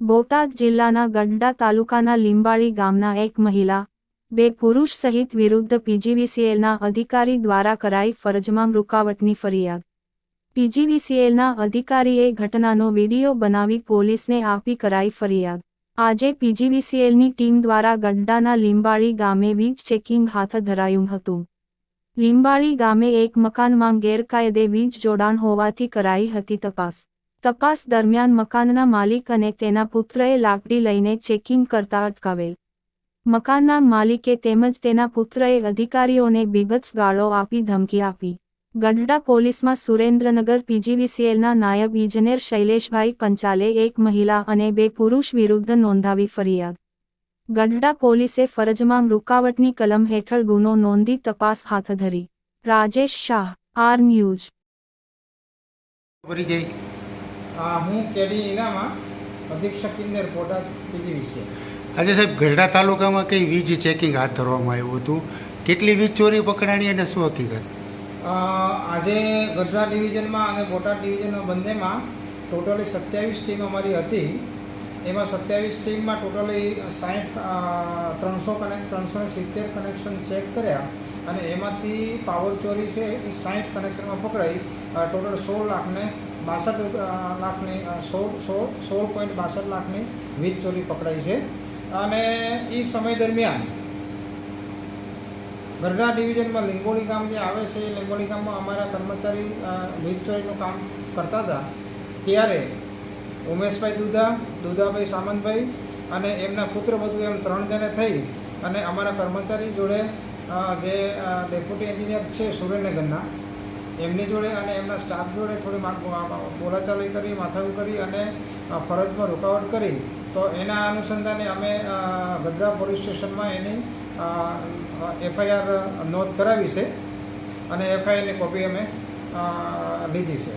બોટાદ જિલ્લાના ગઢડા તાલુકાના લીંબાળી ગામના એક મહિલા, બે પુરુષ સહિત વિરુદ્ધ પીજીવીસીએલના અધિકારી દ્વારા કરાઈ ફરજમાં રૂકાવટની ફરિયાદ. પીજીવીસીએલના અધિકારીએ ઘટનાનો વીડિયો બનાવી પોલીસને આપી કરાઈ ફરિયાદ. આજે પીજીવીસીએલની ટીમ દ્વારા ગઢડાના લીંબાળી ગામે વીજ ચેકિંગ હાથ ધરાયું હતું. લીંબાળી ગામે એક મકાનમાં ગેરકાયદે વીજ જોડાણ હોવાથી કરાઈ હતી તપાસ. તપાસ દરમિયાન મકાનના માલિક અને તેના પુત્રએ લાકડી લઈને ચેકિંગ કરતા અટકાવેલ. મકાનના માલિકે તેમજ તેના પુત્રએ અધિકારીઓને બીભત્સ ગાળો આપી ધમકી આપી. ગઢડા પોલીસમાં સુરેન્દ્રનગર પીજીવીસીએલના નાયબ ઇજનેર શૈલેષભાઈ પંચાલે એક મહિલા અને બે પુરુષ વિરુદ્ધ નોંધાવી ફરિયાદ. ગઢડા પોલીસે ફરજમાં રૂકાવટની કલમ હેઠળ ગુનો નોંધી તપાસ હાથ ધરી. Rajesh Shah, R news. હું કેડી ઇનામાં અધિક્ષક ઇન્દર બોટાદ પીજી વિશે આજે સાહેબ ગઢડા તાલુકામાં કઈ વીજ ચેકિંગ હાથ ધરવામાં આવ્યું હતું? કેટલી વીજ ચોરી પકડાણી અને શું હકીકત? આજે ગઢડા ડિવિઝનમાં અને બોટાદ ડિવિઝનમાં બંનેમાં ટોટલી સત્યાવીસ ટીમ અમારી હતી. એમાં સત્યાવીસ ટીમમાં ટોટલી સાઠ ત્રણસો કનેક્ટ ત્રણસો ને સિત્તેર કનેક્શન ચેક કર્યા અને એમાંથી પાવર ચોરી છે એ સાઠ કનેક્શનમાં પકડાઈ. ટોટલ સોળ લાખને બાસઠ લાખની સોળ સોળ સોળ પોઈન્ટ બાસઠ લાખની વીજ ચોરી પકડાઈ છે. અને એ સમય દરમિયાન ગરડા ડિવિઝનમાં લીંગોળી ગામ જે આવે છે, એ લીંગોળી ગામમાં અમારા કર્મચારી વીજ ચોરીનું કામ કરતા હતા. ત્યારે ઉમેશભાઈ દુધા, દુધાભાઈ સામંતભાઈ અને એમના પુત્ર વધુ એમ ત્રણ જણે થઈ અને અમારા કર્મચારી જોડે જે ડેપ્યુટી એન્જિનિયર છે સુરેન્દ્રનગરના એમની જોડે અને એમના સ્ટાફ જોડે થોડી બોલાચાલી કરી માથાવું કરી અને ફરજમાં રોકાવટ કરી. તો એના અનુસંધાને અમે ગઢડા પોલીસ સ્ટેશનમાં એની એફઆઈઆર નોંધ કરાવી છે. અને એફઆઈઆરની કોપી અમે લીધી છે.